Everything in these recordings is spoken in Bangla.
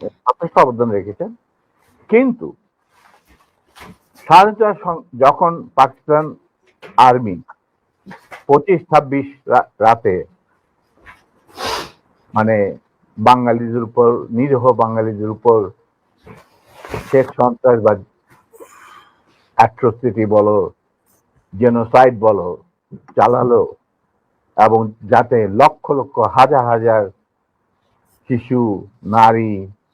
যথেষ্ট অবদান রেখেছেন। কিন্তু স্বাধীনতা যখন পাকিস্তান আর্মি পঁচিশ ছাব্বিশ রাতে মানে বাঙালিদের উপর, নিরীহ বাঙালিদের উপর শেখ সন্ত্রাসবাদ, অ্যাট্রোসিটি বলো, জেনোসাইড বলো, চালালো এবং যাতে লক্ষ লক্ষ হাজার হাজার শিশু, নারী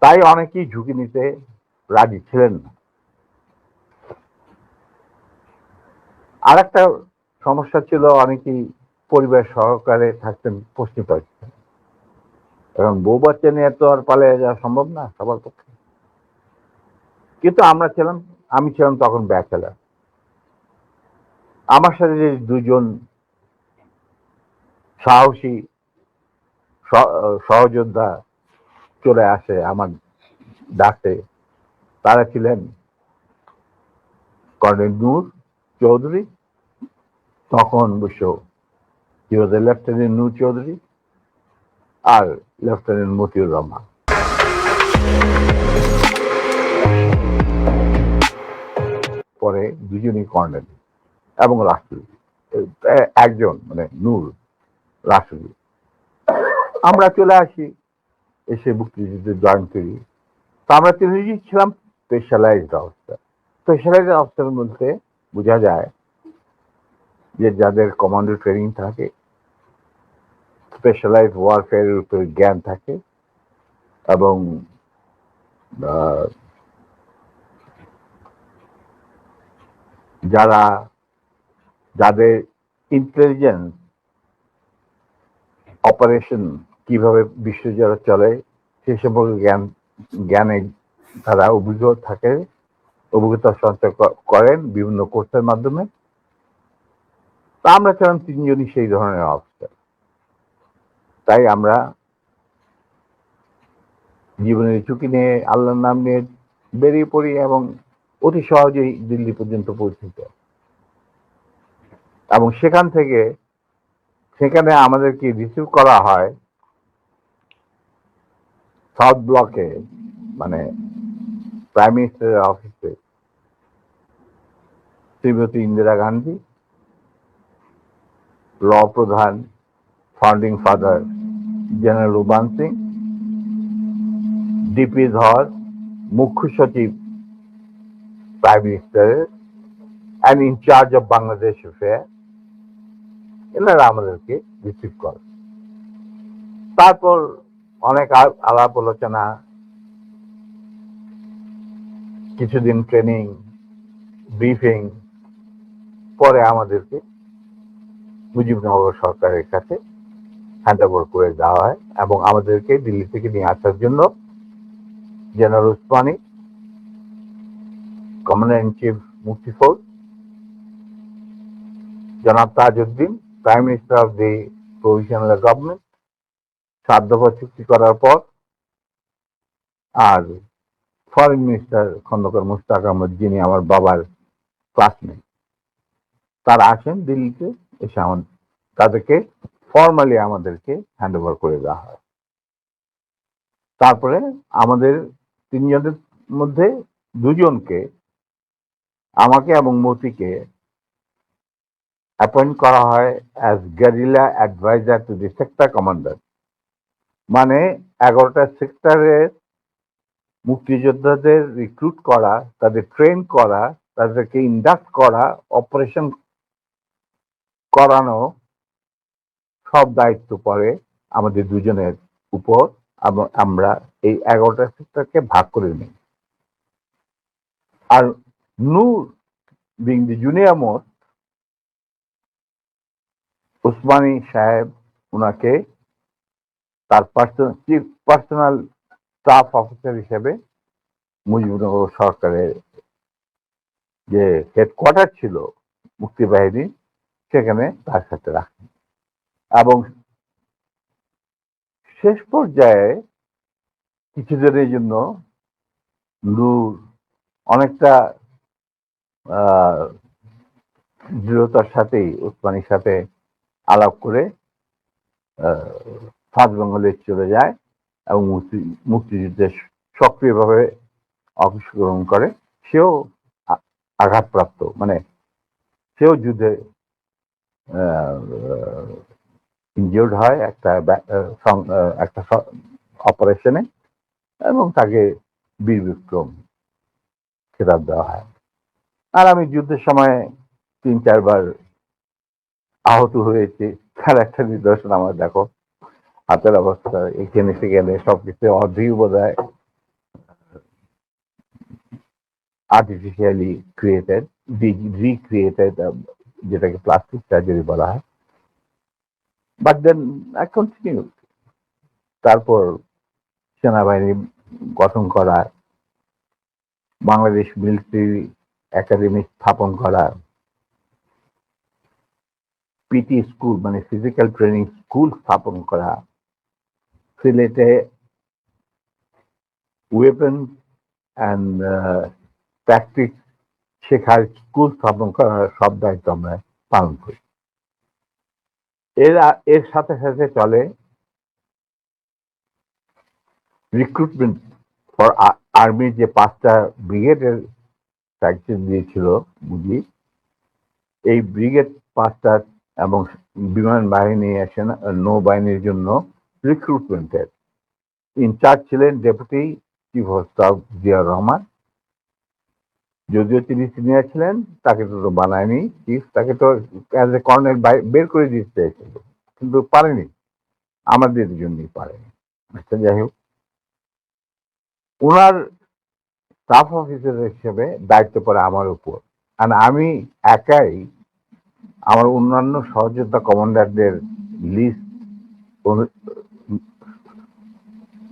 তাই অনেকেই ঝুঁকি নিতে রাজি ছিলেন না। আর একটা সমস্যা ছিল, অনেকেই পরিবার সহকারে থাকতেন পশ্চিম পাকিস্তান। এখন বউ বাচ্চা নিয়ে তো আর পালিয়ে যাওয়া সম্ভব না সবার পক্ষে। কিন্তু আমরা ছিলাম, আমি ছিলাম তখন ব্যাচেলার। আমার সাথে যে দুজন সাহসী সহ- সহযোদ্ধা চলে আসে আমার ডাকে। তারা ছিলেন কর্নেল নূর চৌধুরী, তখন ওয়াজ লেফটেন্যান্ট নূর চৌধুরী আর লেফটেন্যান্ট মতিউর রহমান। পরে দুজনই কর্নেল এবং রাষ্ট্রী একজন মানে নূর রাষ্ট্রী আমরা চলে আসি এসে মুক্তিযুদ্ধে জয়েন করি তো আমরা তিনজনই ছিলাম স্পেশালাইজড অফিসার স্পেশালাইজড অফিসার বলতে বোঝা যায় যে যাদের কমান্ডো ট্রেনিং থাকে স্পেশালাইজ ওয়ারফেয়ারের উপর জ্ঞান থাকে এবং যারা, যাদের ইন্টেলিজেন্স অপারেশন কীভাবে বিশ্বজুড়ে চলে, সে সম্পর্কে জ্ঞান, জ্ঞানে তারা অভিজ্ঞ থাকে, অভিজ্ঞতা সঞ্চয় করেন বিভিন্ন কোর্সের মাধ্যমে। তা আমরা ছিলাম তিনজনই সেই ধরনের অফিসার তাই আমরা জীবনের ঝুঁকি নিয়ে আল্লাহর নাম নিয়ে বেরিয়ে পড়ি এবং অতি সহজেই দিল্লি পর্যন্ত পৌঁছেছে এবং সেখান থেকে, সেখানে আমাদেরকে রিসিভ করা হয় সাউথ ব্লকে মানে প্রাইম মিনিস্টারের অফিসে শ্রীমতী ইন্দিরা গান্ধী ল প্রধান founding father general Ruban Singh DP Dhar মুখ্য সচিব প্রাইম মিনিস্টারের and incharge of Bangladesh affair এনারা আমাদেরকে রিসিভ করে তারপর অনেক আলাপ আলোচনা, কিছুদিন ট্রেনিং ব্রিফিং পরে আমাদেরকে মুজিবনগর সরকারের কাছে হ্যান্ড ওভার করে দেওয়া হয় এবং আমাদেরকে দিল্লি থেকে নিয়ে আসার জন্য general Osmani commander in chief Mukti Fauj জনাব Tajuddin prime minister of the provisional government সাত দফা চুক্তি করার পর? আর ফরেন মিনিস্টার খন্দকার মুস্তাক আহমদ যিনি আমার বাবার ক্লাসমেট তারা আসেন দিল্লিতে, এসে আমার তাদেরকে ফর্মালি আমাদেরকে হ্যান্ড ওভার করে দেওয়া হয়। তারপরে আমাদের তিনজনের মধ্যে দুজনকে, আমাকে এবং মতিকে অ্যাপয়েন্ট করা হয় as guerrilla adviser to the sector commander মানে এগারোটা সেক্টরের মুক্তিযোদ্ধাদের রিক্রুট করা, তাদের ট্রেন করা, তাদেরকে ইন্ডাক্ট করা অপারেশন করানো সব দায়িত্ব পড়ে আমাদের দুজনের উপর আমরা এই এগারোটা সেক্টরকে ভাগ করে নিই। আর Noor being the junior most Osmani সাহেব ওনাকে তার চিফ পার্সোনাল স্টাফ অফিসার হিসেবে মুজিবনগর সরকারের যে হেডকোয়ার্টার ছিল মুক্তিবাহিনী, সেখানে তার সাথে রাখেন। এবং শেষ পর্যায়ে কিছুদিনের জন্য নূর অনেকটা দৃঢ়তার সাথেই উসমানির সাথে আলাপ করে সাত বেঙ্গলে চলে যায় এবং মুক্তি, মুক্তিযুদ্ধে সক্রিয়ভাবে অংশগ্রহণ করে। সেও আঘাতপ্রাপ্ত মানে সেও যুদ্ধে ইনজিওর্ড হয় একটা একটা অপারেশনে এবং তাকে বীর বিক্রম খেতাব দেওয়া হয়। আর আমি যুদ্ধের সময় তিন, চারবার আহত হয়েছে। তার একটা নিদর্শন আমার দেখো। হাতের অবস্থা, এখানে এসে গেলে সবকিছু অর্ধেক বোধ হয় আর্টিফিশিয়ালি ক্রিয়েটেড রিক্রিয়েটেড যেটাকে প্লাস্টিক সার্জারি বলা হয়। বাট দেন আই কন্টিনিউ তারপর সেনাবাহিনী গঠন করা, বাংলাদেশ মিলিটারি একাডেমি স্থাপন করা পিটি স্কুল মানে ফিজিক্যাল ট্রেনিং স্কুল স্থাপন করা সিলেটে ওয়েপন অ্যান্ড প্র্যাকটিস শেখার স্কুল স্থাপন করার সব দায়িত্ব আমরা পালন করি। এর এর সাথে সাথে চলে রিক্রুটমেন্ট ফর আর্মির যে পাঁচটা ব্রিগেডের প্র্যাকটিস দিয়েছিল বুঝি এই ব্রিগেড পাঁচটা এবং বিমান বাহিনী আসেন নৌবাহিনীর জন্য রিক্রুটমেন্টের ইনচার্জ ছিলেন deputy chief of staff Ziaur Rahman. যদিও তিনি সিনিয়র ছিলেন, তাকে তো তো বানায়নি চিফ তাকে তো অ্যাজ এ কর্নেল বের করে দিতে চেয়েছিল কিন্তু পারেনি। আমাদের জন্যই পারেনি। আচ্ছা যাই হোক। ওনার স্টাফ অফিসার হিসেবে দায়িত্ব পড়ে আমার উপর। আর আমি একাই আমার অন্যান্য সহযোদ্ধা কমান্ডারদের লিস্ট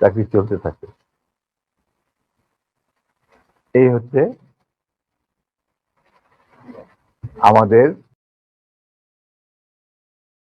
চাকরি চলতে থাকে। এই হচ্ছে আমাদের